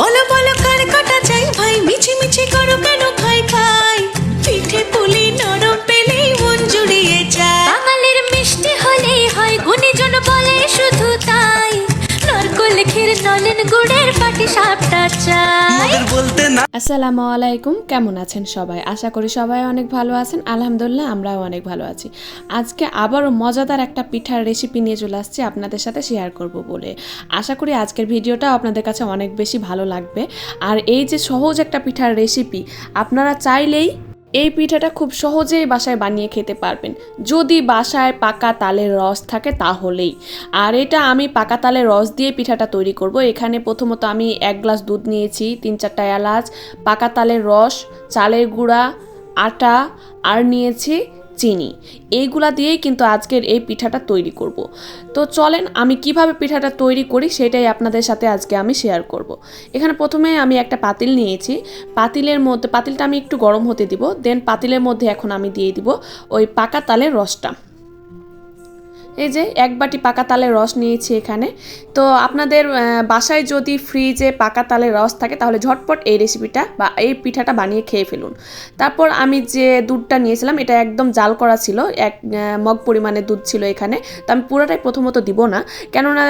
বলো বলো, কার কাটা চাই? ভাই, মিছি মিছি করো কেন? খাই খাই। পিঠে পুলি নরম পেলেই মন জুড়িয়ে যায়। বাঙালির মিষ্টি হলে হয়, গুণীজন বলে শুধু তাই। নরকল ক্ষীর, নলেন গুড়ের পাটি সাপটা আসসালামু আলাইকুম কেমন আছেন সবাই? আশা করি সবাই অনেক ভালো আছেন। আলহামদুলিল্লাহ আমরাও অনেক ভালো আছি। আজকে আবারও মজাদার একটা পিঠার রেসিপি নিয়ে চলে আসছি আপনাদের সাথে শেয়ার করব বলে। আশা করি আজকের ভিডিওটা আপনাদের কাছে অনেক বেশি ভালো লাগবে। আর এই যে সহজ একটা পিঠার রেসিপি আপনারা চাইলেই এই পিঠাটা খুব সহজেই বাসায় বানিয়ে খেতে পারবেন। যদি বাসায় পাকা তালের রস থাকে তাহলেই। আর এটা আমি পাকা তালের রস দিয়ে পিঠাটা তৈরি করব। এখানে প্রথমত আমি এক গ্লাস দুধ নিয়েছি, তিন চারটা এলাচ, পাকা তালের রস, চালের গুঁড়া, আটা, আর নিয়েছি চিনি। এইগুলা দিয়েই কিন্তু আজকের এই পিঠাটা তৈরি করব। তো চলেন আমি কীভাবে পিঠাটা তৈরি করি সেটাই আপনাদের সাথে আজকে আমি শেয়ার করব। এখানে প্রথমে আমি একটা পাতিল নিয়েছি। পাতিলের মধ্যে, পাতিলটা আমি একটু গরম হতে দিব দেন পাতিলের মধ্যে এখন আমি দিয়ে দিব ওই পাকা তালের রসটা। এই যে এক বাটি পাকা তালের রস নিয়েছি এখানে। তো আপনাদের বাসায় যদি ফ্রিজে পাকা তালের রস থাকে, তাহলে ঝটপট এই রেসিপিটা বা এই পিঠাটা বানিয়ে খেয়ে ফেলুন। তারপর আমি যে দুধটা নিয়েছিলাম, এটা একদম জাল করা ছিল, এক মগ পরিমাণে দুধ ছিল এখানে। তো আমি পুরোটাই প্রথমত দিব না, কেননা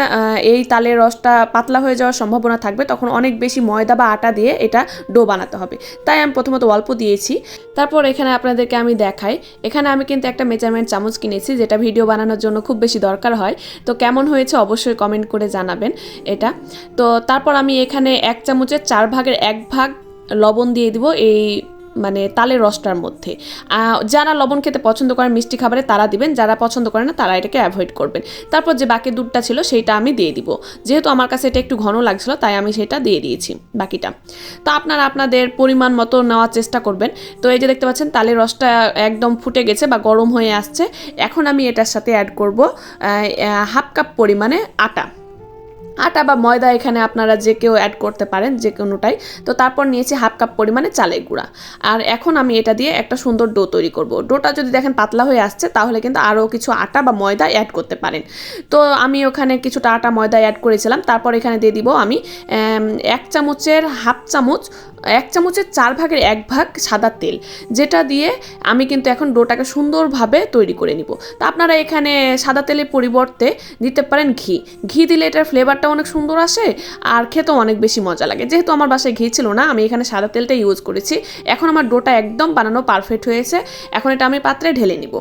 এই তালের রসটা পাতলা হয়ে যাওয়ার সম্ভাবনা থাকবে, তখন অনেক বেশি ময়দা বা আটা দিয়ে এটা ডো বানাতে হবে। তাই আমি প্রথমত অল্প দিয়েছি। তারপর এখানে আপনাদেরকে আমি দেখাই। এখানে আমি কিন্তু একটা মেজারমেন্ট চামচ কিনেছি, যেটা ভিডিও বানানোর জন্য খুব বেশি দরকার হয়। তো কেমন হয়েছে অবশ্যই কমেন্ট করে জানাবেন এটা। তো তারপর আমি এখানে এক চামচের চার ভাগের এক ভাগ লবণ দিয়ে দিব এই মানে তালের রসটার মধ্যে। যারা লবণ খেতে পছন্দ করেন মিষ্টি খাবারে তারা দিবেন, যারা পছন্দ করে না তারা এটাকে অ্যাভয়েড করবেন। তারপর যে বাকি দুধটা ছিল সেইটা আমি দিয়ে দিব। যেহেতু আমার কাছে এটা একটু ঘন লাগছিল, তাই আমি সেটা দিয়ে দিয়েছি বাকিটা। তো আপনারা আপনাদের পরিমাণ মতো নেওয়ার চেষ্টা করবেন। তো এই যে দেখতে পাচ্ছেন, তালের রসটা একদম ফুটে গেছে বা গরম হয়ে আসছে। এখন আমি এটার সাথে অ্যাড করব হাফ কাপ পরিমাণে আটা। আটা বা ময়দা এখানে আপনারা যে কেউ অ্যাড করতে পারেন যে কোনোটাই। তো তারপর নিয়েছি হাফ কাপ পরিমাণে চালের গুঁড়া। আর এখন আমি এটা দিয়ে একটা সুন্দর ডো তৈরি করব। ডোটা যদি দেখেন পাতলা হয়ে আসছে, তাহলে কিন্তু আরও কিছু আটা বা ময়দা অ্যাড করতে পারেন। তো আমি ওখানে কিছুটা আটা, ময়দা অ্যাড করেছিলাম। তারপর এখানে দিয়ে দিব আমি এক চামচের হাফ চামচ, এক চামচের চার ভাগের এক ভাগ সাদা তেল। যেটা দিয়ে আমি কিন্তু এখন ডোটাকে সুন্দরভাবে তৈরি করে নিব। তা আপনারা এখানে সাদা তেলের পরিবর্তে দিতে পারেন ঘি। ঘি দিলে এটার ফ্লেভারটা অনেক সুন্দর আসে আর খেতেও অনেক বেশি মজা লাগে। যেহেতু আমার বাসায় ঘি ছিল না, আমি এখানে সাদা তেলটা ইউজ করেছি। এখন আমার ডোটা একদম বানানো পারফেক্ট হয়েছে। এখন এটা আমি পাত্রে ঢেলে নিব।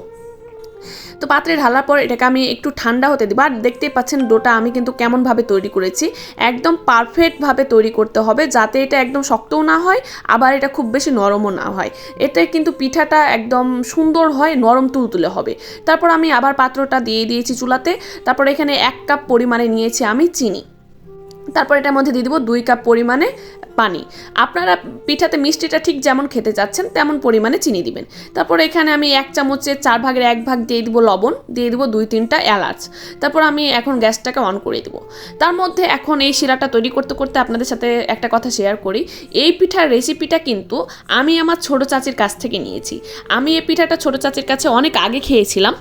তো পাত্রে ঢালার পর এটাকে আমি একটু ঠান্ডা হতে দিব। আর দেখতেই পাচ্ছেন ডোটা আমি কিন্তু কেমনভাবে তৈরি করেছি। একদম পারফেক্টভাবে তৈরি করতে হবে যাতে এটা একদম শক্তও না হয়, আবার এটা খুব বেশি নরমও না হয়। এতে কিন্তু পিঠাটা একদম সুন্দর হয়, নরম তুলতুলে হবে। তারপর আমি আবার পাত্রটা দিয়ে দিয়েছি চুলাতে। তারপর এখানে এক কাপ পরিমাণে নিয়েছি আমি চিনি। তারপর এটার মধ্যে দিয়ে দিব দুই কাপ পরিমাণে পানি। আপনারা পিঠাতে মিষ্টিটা ঠিক যেমন খেতে চাচ্ছেন তেমন পরিমাণে চিনি দিবেন। তারপর এখানে আমি এক চামচের চার ভাগের এক ভাগ দিয়ে দিব লবণ, দিয়ে দিব দুই তিনটা এলাচ। তারপর আমি এখন গ্যাসটাকে অন করে দিব। তার মধ্যে এখন এই শিরাটা তৈরি করতে করতে আপনাদের সাথে একটা কথা শেয়ার করি। এই পিঠার রেসিপিটা কিন্তু আমি আমার ছোট চাচির কাছ থেকে নিয়েছি। আমি এই পিঠাটা ছোট চাচির কাছে অনেক আগে খেয়েছিলাম।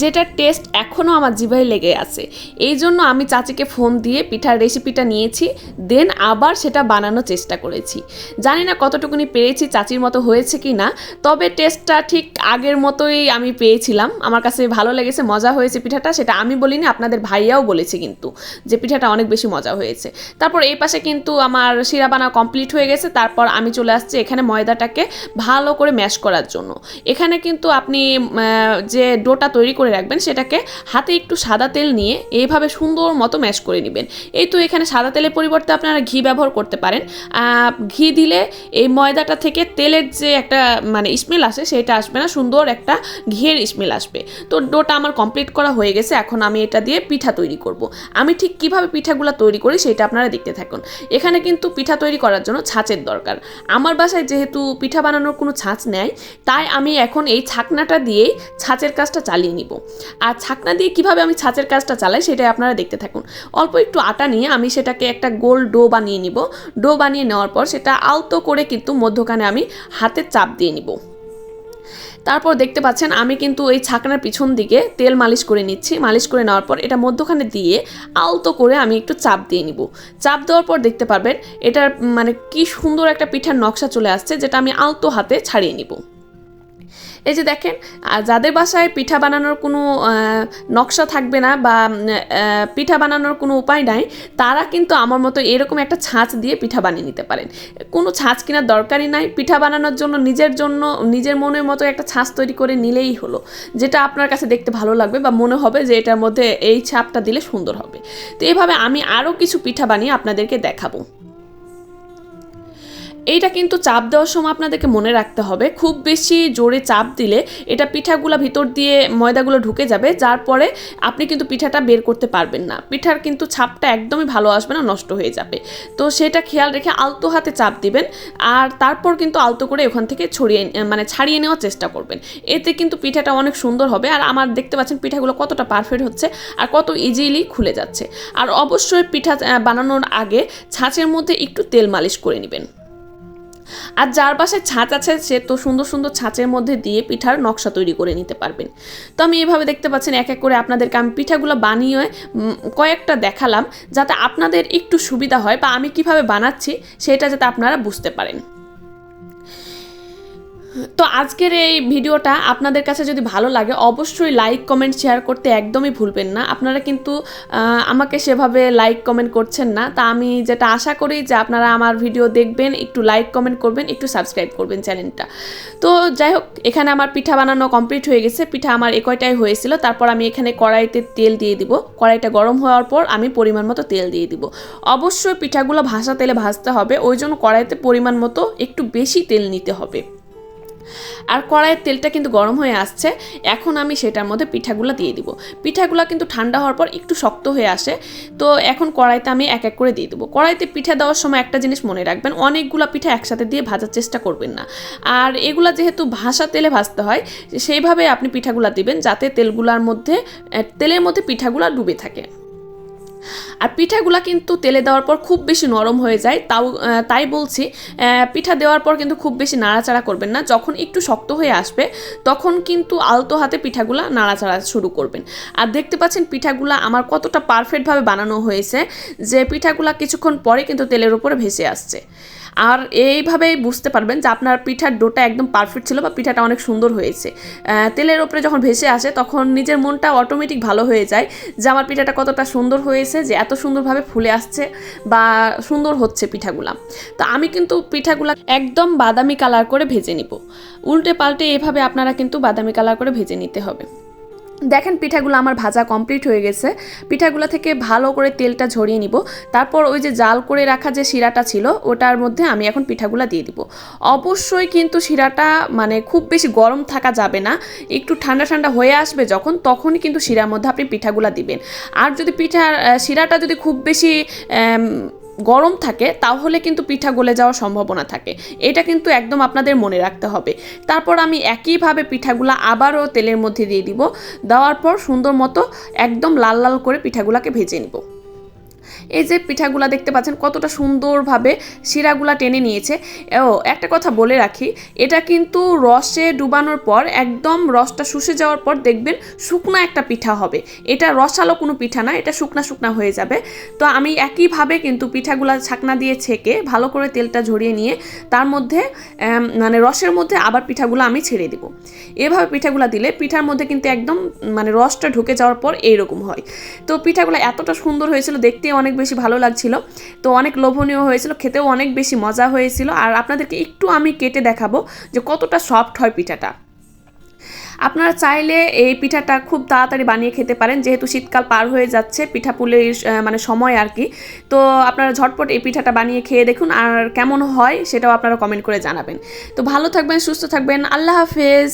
যেটার টেস্ট এখনও আমার জিভায় লেগে আছে। এই জন্য আমি চাচিকে ফোন দিয়ে পিঠার রেসিপিটা নিয়েছি দেন আবার সেটা বানানোর চেষ্টা করেছি। জানি না কতটুকুনি পেরেছি চাচির মতো হয়েছে কি না তবে টেস্টটা ঠিক আগের মতোই আমি পেয়েছিলাম। আমার কাছে ভালো লেগেছে, মজা হয়েছে পিঠাটা, সেটা আমি বলিনি, আপনাদের ভাইয়াও বলেছে কিন্তু যে পিঠাটা অনেক বেশি মজা হয়েছে। তারপর এই পাশে কিন্তু আমার শিরা বানা কমপ্লিট হয়ে গেছে, তারপর আমি চলে আসছি এখানে ময়দাটাকে ভালো করে ম্যাশ করার জন্য। এখানে কিন্তু আপনি যে ডোটা তৈরি করে রাখবেন, সেটাকে হাতে একটু সাদা তেল নিয়ে এইভাবে সুন্দর মতো ম্যাশ করে নেবেন। এই তো এখানে সাদা তেলের পরিবর্তে আপনারা ঘি ব্যবহার করতে পারেন। ঘি দিলে এই ময়দাটা থেকে তেলের যে একটা মানে স্মেল আসে, সেটা আসবে না, সুন্দর একটা ঘিয়ের স্মেল আসবে। তো ডোটা আমার কমপ্লিট করা হয়ে গেছে, এখন আমি এটা দিয়ে পিঠা তৈরি করব। আমি ঠিক কীভাবে পিঠাগুলো তৈরি করি, সেটা আপনারা দেখতে থাকুন। এখানে কিন্তু পিঠা তৈরি করার জন্য ছাঁচের দরকার। আমার বাসায় যেহেতু পিঠা বানানোর কোনো ছাঁচ নেই, তাই আমি এখন এই ছাকনাটা দিয়েই ছাঁচের কাজটা চালিয়ে নিব। আর ছাকনা দিয়ে কীভাবে আমি ছাঁচের কাজটা চালাই সেটাই আপনারা দেখতে থাকুন। অল্প একটু আটা নিয়ে আমি সেটাকে একটা গোল ডো বানিয়ে নিব। ডো বানিয়ে নেওয়ার পর সেটা আলতো করে কিন্তু মধ্যখানে আমি হাতে চাপ দিয়ে নিব। তারপর দেখতে পাচ্ছেন আমি কিন্তু এই ছাকনার পিছন দিকে তেল মালিশ করে নিচ্ছি। মালিশ করে নেওয়ার পর এটা মধ্যখানে দিয়ে আলতো করে আমি একটু চাপ দিয়ে নিব। চাপ দেওয়ার পর দেখতে পারবেন এটার মানে কি সুন্দর একটা পিঠার নকশা চলে আসছে যেটা আমি আলতো হাতে ছাড়িয়ে নিব। এই যে দেখেন যাদের বাসায় পিঠা বানানোর কোনো নকশা থাকবে না বা পিঠা বানানোর কোনো উপায় নাই, তারা কিন্তু আমার মতো এরকম একটা ছাঁচ দিয়ে পিঠা বানিয়ে নিতে পারেন। কোনো ছাঁচ কেনার দরকারই নাই, পিঠা বানানোর জন্য নিজের জন্য, নিজের মনের মতো একটা ছাঁচ তৈরি করে নিলেই হলো, যেটা আপনার কাছে দেখতে ভালো লাগবে বা মনে হবে যে এটার মধ্যে এই ছাপটা দিলে সুন্দর হবে। তো এইভাবে আমি আরও কিছু পিঠা বানিয়ে আপনাদেরকে দেখাবো। এইটা কিন্তু চাপ দেওয়ার সময় আপনাদেরকে মনে রাখতে হবে। খুব বেশি জোরে চাপ দিলে এটা পিঠাগুলো ভিতর দিয়ে ময়দাগুলো ঢুকে যাবে, যার পরে আপনি কিন্তু পিঠাটা বের করতে পারবেন না। পিঠার কিন্তু ছাপটা একদমই ভালো আসবে না, নষ্ট হয়ে যাবে। তো সেটা খেয়াল রেখে আলতো হাতে চাপ দিবেন আর তারপর কিন্তু আলতো করে ওখান থেকে ছড়িয়ে মানে ছাড়িয়ে নেওয়ার চেষ্টা করবেন। এতে কিন্তু পিঠাটা অনেক সুন্দর হবে আর আমার দেখতে পাচ্ছেন পিঠাগুলো কতটা পারফেক্ট হচ্ছে আর কত ইজিলি খুলে যাচ্ছে। আর অবশ্যই পিঠা বানানোর আগে ছাঁচের মধ্যে একটু তেল মালিশ করে নেবেন। আর যার পাশে ছাঁচ আছে, সে তো সুন্দর সুন্দর ছাঁচের মধ্যে দিয়ে পিঠার নকশা তৈরি করে নিতে পারবেন। তো আমি এভাবে দেখতে পাচ্ছেন, এক এক করে আপনাদেরকে আমি পিঠাগুলো বানিয়ে কয়েকটা দেখালাম, যাতে আপনাদের একটু সুবিধা হয় বা আমি কীভাবে বানাচ্ছি সেটা যাতে আপনারা বুঝতে পারেন। তো আজকের এই ভিডিওটা আপনাদের কাছে যদি ভালো লাগে, অবশ্যই লাইক কমেন্ট শেয়ার করতে একদমই ভুলবেন না। আপনারা কিন্তু আমাকে সেভাবে লাইক কমেন্ট করছেন না। তা আমি যেটা আশা করি যে আপনারা আমার ভিডিও দেখবেন, একটু লাইক কমেন্ট করবেন, একটু সাবস্ক্রাইব করবেন চ্যানেলটা তো যাই হোক, এখানে আমার পিঠা বানানো কমপ্লিট হয়ে গেছে। পিঠা আমার এ কয়টাই হয়েছিল। তারপর আমি এখানে কড়াইতে তেল দিয়ে দিব। কড়াইটা গরম হওয়ার পর আমি পরিমাণ মতো তেল দিয়ে দিব। অবশ্যই পিঠাগুলো ভাসা তেলে ভাজতে হবে। ওই জন্য কড়াইতে পরিমাণ মতো একটু বেশি তেল নিতে হবে। আর কড়াইয়ের তেলটা কিন্তু গরম হয়ে আসছে। এখন আমি সেটার মধ্যে পিঠাগুলো দিয়ে দিব। পিঠাগুলো কিন্তু ঠান্ডা হওয়ার পর একটু শক্ত হয়ে আসে। তো এখন কড়াইতে আমি এক এক করে দিয়ে দেবো। কড়াইতে পিঠা দেওয়ার সময় একটা জিনিস মনে রাখবেন, অনেকগুলো পিঠা একসাথে দিয়ে ভাজার চেষ্টা করবেন না। আর এগুলা যেহেতু ভাসা তেলে ভাজতে হয়, সেইভাবে আপনি পিঠাগুলা দিবেন যাতে তেলগুলার মধ্যে, তেলের মধ্যে পিঠাগুলা ডুবে থাকে। আর পিঠাগুলা কিন্তু তেলে দেওয়ার পর খুব বেশি নরম হয়ে যায়, তাও তাই বলছি পিঠা দেওয়ার পর কিন্তু খুব বেশি নাড়াচাড়া করবেন না, যখন একটু শক্ত হয়ে আসবে তখন কিন্তু আলতো হাতে পিঠাগুলা নাড়াচাড়া শুরু করবেন। আর দেখতে পাচ্ছেন পিঠাগুলা আমার কতটা পারফেক্টভাবে বানানো হয়েছে, যে পিঠাগুলা কিছুক্ষণ পরে কিন্তু তেলের উপরে ভেসে আসছে। আর এইভাবেই বুঝতে পারবেন যে আপনার পিঠার ডোটা একদম পারফেক্ট ছিল বা পিঠাটা অনেক সুন্দর হয়েছে। তেলের ওপরে যখন ভেসে আসে তখন নিজের মনটা অটোমেটিক ভালো হয়ে যায় যে আমার পিঠাটা কতটা সুন্দর হয়েছে, যে এত সুন্দরভাবে ফুলে আসছে বা সুন্দর হচ্ছে পিঠাগুলা। তো আমি কিন্তু পিঠাগুলা একদম বাদামি কালার করে ভেজে নিব। উল্টে পাল্টে এভাবে আপনারা কিন্তু বাদামি কালার করে ভেজে নিতে হবে। দেখেন পিঠাগুলো আমার ভাজা কমপ্লিট হয়ে গেছে। পিঠাগুলো থেকে ভালো করে তেলটা ঝরিয়ে নিব। তারপর ওই যে জাল করে রাখা যে শিরাটা ছিল ওটার মধ্যে আমি এখন পিঠাগুলো দিয়ে দিব। অবশ্যই কিন্তু শিরাটা মানে খুব বেশি গরম থাকা যাবে না। একটু ঠান্ডা ঠান্ডা হয়ে আসবে যখন তখনই কিন্তু শিরার মধ্যে আপনি পিঠাগুলো দিবেন। আর যদি আহ, শিরাটা যদি খুব বেশি গরম থাকে, তাহলে কিন্তু পিঠা গলে যাওয়ার সম্ভাবনা থাকে। এটা কিন্তু একদম আপনাদের মনে রাখতে হবে। তারপর আমি একইভাবে পিঠাগুলা আবারও তেলের মধ্যে দিয়ে দিব। দেওয়ার পর সুন্দর মতো একদম লাল লাল করে পিঠাগুলাকে ভেজে নিব। এই যে পিঠাগুলা দেখতে পাচ্ছেন, কতটা সুন্দরভাবে শিরাগুলা টেনে নিয়েছে। ও, একটা কথা বলে রাখি, এটা কিন্তু রসে ডুবানোর পর, একদম রসটা শুষে যাওয়ার পর দেখবেন শুকনা একটা পিঠা হবে। এটা রসালো কোনো পিঠা না, এটা শুকনা শুকনা হয়ে যাবে। তো আমি একইভাবে কিন্তু পিঠাগুলা ছাকনা দিয়ে ছেঁকে ভালো করে তেলটা ঝরিয়ে নিয়ে তার মধ্যে মানে রসের মধ্যে আবার পিঠাগুলো আমি ছেড়ে দিব। এভাবে পিঠাগুলো দিলে পিঠার মধ্যে কিন্তু একদম মানে রসটা ঢুকে যাওয়ার পর এইরকম হয়। তো পিঠাগুলো এতটা সুন্দর হয়েছিল, দেখতে অনেক বেশি ভালো লাগছিল। তো অনেক লোভনীয় হয়েছিল, খেতেও অনেক বেশি মজা হয়েছিল। আর আপনাদেরকে একটু আমি কেটে দেখাবো যে কতটা সফট হয় পিঠাটা। আপনারা চাইলে এই পিঠাটা খুব তাড়াতাড়ি বানিয়ে খেতে পারেন, যেহেতু শীতকাল পার হয়ে যাচ্ছে, পিঠা পুলের মানে সময় আর কি। তো আপনারা ঝটপট এই পিঠাটা বানিয়ে খেয়ে দেখুন, আর কেমন হয় সেটাও আপনারা কমেন্ট করে জানাবেন। তো ভালো থাকবেন, সুস্থ থাকবেন, আল্লাহ হাফেজ।